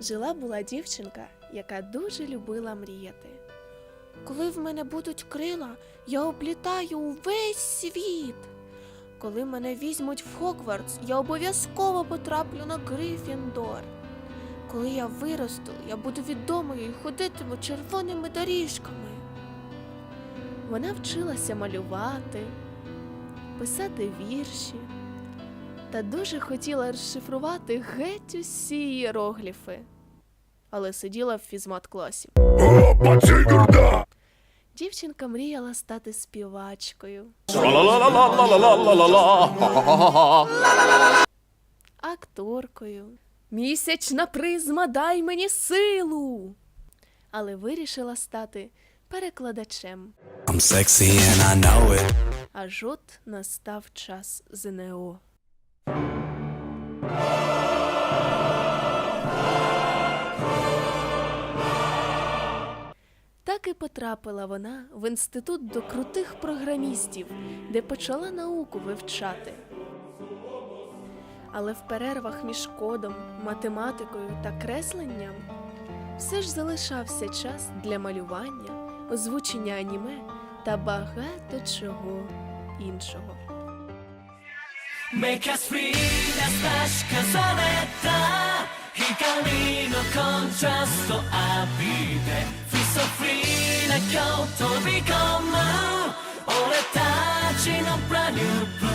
Жила була дівчинка, яка дуже любила мріяти. Коли в мене будуть крила, я облітаю увесь світ. Коли мене візьмуть в Хогвартс, я обов'язково потраплю на Грифіндор. Коли я виросту, я буду відомою і ходитиму червоними доріжками. Вона вчилася малювати, писати вірші та дуже хотіла розшифрувати геть усі іерогліфи. Але сиділа в фізмат-класі. Дівчинка мріяла стати співачкою, акторкою. Місячна призма, дай мені силу. Але вирішила стати перекладачем. I'm sexy and I know it. Аж от настав час ЗНО. Так і потрапила вона в інститут до крутих програмістів, де почала науку вивчати. Але в перервах між кодом, математикою та кресленням все ж залишався час для малювання, озвучення аніме та багато чого іншого. Make us free, that's наш казанета, хікарі на абіде. so free な今日飛び込む俺たちの brand new blue